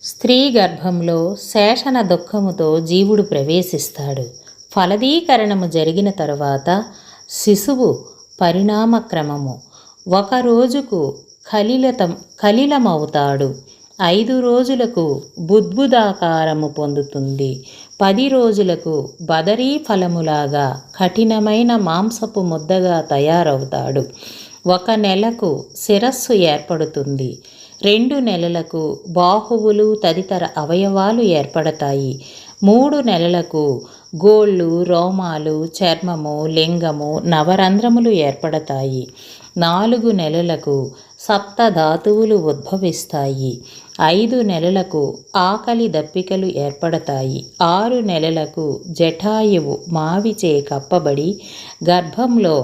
స్త్రీ గర్భంలో శేషణ దుఃఖముతో జీవుడు ప్రవేశిస్తాడు. ఫలదీకరణము జరిగిన తరువాత శిశువు పరిణామక్రమము. ఒక రోజుకు కలిలతం కలిలమవుతాడు ఐదు రోజులకు బుద్భుదాకారము పొందుతుంది. పది రోజులకు బదరీ ఫలములాగా కఠినమైన మాంసపు ముద్దగా తయారవుతాడు. ఒక నెలకు శిరస్సు ఏర్పడుతుంది. రెండు నెలలకు బాహువులు తదితర అవయవాలు ఏర్పడతాయి. మూడు నెలలకు గోళ్ళు రోమాలు చర్మము లింగము నవరంధ్రములు ఏర్పడతాయి. నాలుగు నెలలకు సప్త ధాతువులు ఉద్భవిస్తాయి. ఐదు నెలలకు ఆకలి దప్పికలు ఏర్పడతాయి. ఆరు నెలలకు జఠాయువు మావిచే కప్పబడి గర్భంలో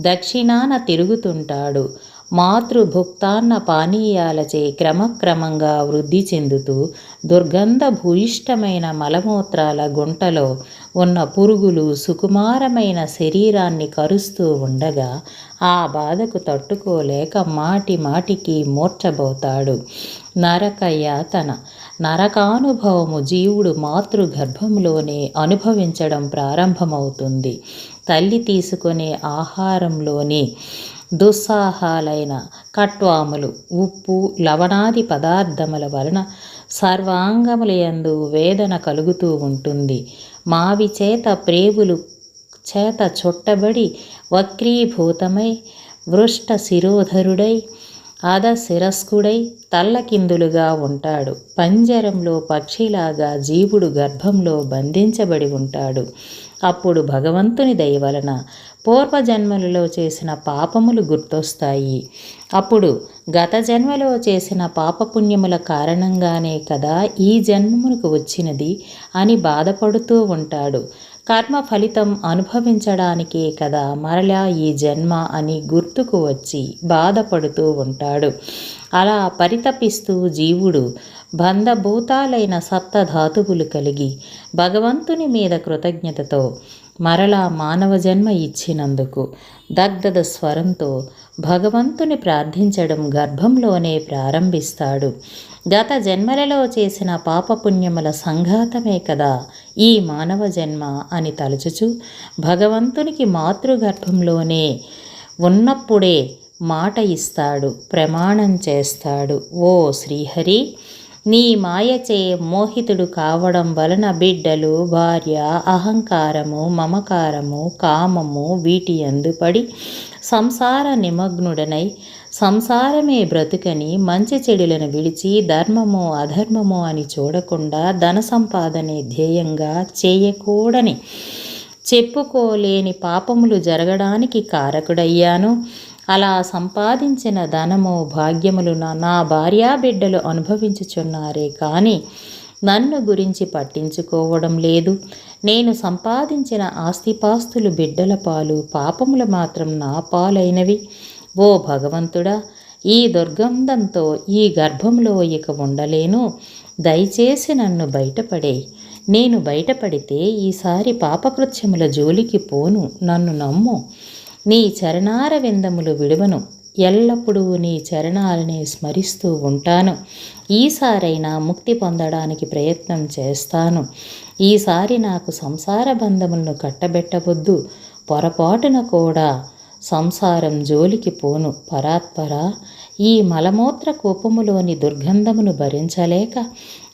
దక్షిణాన తిరుగుతుంటాడు. మాతృభుక్తాన్న పానీయాలచే క్రమక్రమంగా వృద్ధి చెందుతూ దుర్గంధ భూయిష్టమైన మలమూత్రాల గుంటలో ఉన్న పురుగులు సుకుమారమైన శరీరాన్ని కరుస్తూ ఉండగా ఆ బాధకు తట్టుకోలేక మాటి మాటికి మూర్చబోతాడు నరకయాతన నరకానుభవము జీవుడు మాతృగర్భంలోనే అనుభవించడం ప్రారంభమవుతుంది. తల్లి తీసుకునే ఆహారంలోని దుస్సాహాలైన కట్వాములు ఉప్పు లవణాది పదార్థముల వలన సర్వాంగములయందు వేదన కలుగుతూ ఉంటుంది. మావి చేత ప్రేవులు చేత చుట్టబడి వక్రీభూతమై వృష్ట శిరోధరుడై అధ శిరస్కుడై తల్లకిందులుగా ఉంటాడు. పంజరంలో పక్షిలాగా జీవుడు గర్భంలో బంధించబడి ఉంటాడు. అప్పుడు భగవంతుని దయవలన పూర్వజన్మలలో చేసిన పాపములు గుర్తొస్తాయి. అప్పుడు గత జన్మలో చేసిన పాపపుణ్యముల కారణంగానే కదా ఈ జన్మమునకు వచ్చినది అని బాధపడుతూ ఉంటాడు. కర్మ ఫలితం అనుభవించడానికే కదా మరలా ఈ జన్మ అని గుర్తుకు వచ్చి బాధపడుతూ ఉంటాడు. అలా పరితపిస్తూ జీవుడు బంధభూతాలైన సప్తధాతువులు కలిగి భగవంతుని మీద కృతజ్ఞతతో మరలా మానవ జన్మ ఇచ్చినందుకు దగ్ధద స్వరంతో భగవంతుని ప్రార్థించడం గర్భంలోనే ప్రారంభిస్తాడు. గత జన్మలలో చేసిన పాపపుణ్యముల సంఘాతమే కదా ఈ మానవ జన్మ అని తలుచుచు భగవంతునికి మాతృగర్భంలోనే ఉన్నప్పుడే మాట ఇస్తాడు ప్రమాణం చేస్తాడు. ఓ శ్రీహరి నీ మాయచే మోహితుడు కావడం వలన బిడ్డలు భార్య అహంకారము మమకారము కామము వీటి అందుపడి సంసార నిమగ్నుడనై సంసారమే బ్రతుకని మంచి చెడులను విడిచి ధర్మము అధర్మము అని చూడకుండా ధన సంపాదనే ధ్యేయంగా చేయకూడని చెప్పుకోలేని పాపములు జరగడానికి కారకుడయ్యాను. అలా సంపాదించిన ధనము భాగ్యములు నా భార్యా బిడ్డలు అనుభవించుచున్నారే కానీ నన్ను గురించి పట్టించుకోవడం లేదు. నేను సంపాదించిన ఆస్తిపాస్తులు బిడ్డల పాలు పాపములు మాత్రం నా పాలైనవి. ఓ భగవంతుడా ఈ దుర్గంధంతో ఈ గర్భంలో ఇక ఉండలేను. దయచేసి నన్ను బయటపడే. నేను బయటపడితే ఈసారి పాపకృత్యముల జోలికి పోను. నన్ను నమ్ము. నీ చరణార విందములు విడువను. ఎల్లప్పుడూ నీ చరణాలని స్మరిస్తూ ఉంటాను. ఈసారైనా ముక్తి పొందడానికి ప్రయత్నం చేస్తాను. ఈసారి నాకు సంసార బంధములను కట్టబెట్టవద్దు. పొరపాటున కూడా సంసారం జోలికి పోను. పరాత్పర ఈ మలమూత్ర కోపములోని దుర్గంధమును భరించలేక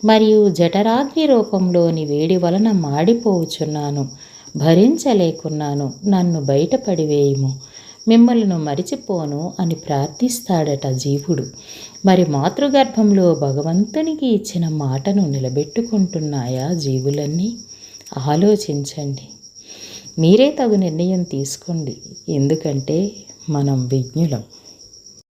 మరియు జఠరాగ్ని రూపంలోని వేడి వలన మాడిపోవుచున్నాను. భరించలేకున్నాను. నన్ను బయటపడివేయము మిమ్మల్ని మరిచిపోను అని ప్రార్థిస్తాడట జీవుడు. మరి మాతృగర్భంలో భగవంతునికి ఇచ్చిన మాటను నిలబెట్టుకుంటున్నాయా జీవులన్నీ? ఆలోచించండి. మీరే తగు నిర్ణయం తీసుకోండి. ఎందుకంటే మనం విజ్ఞులం.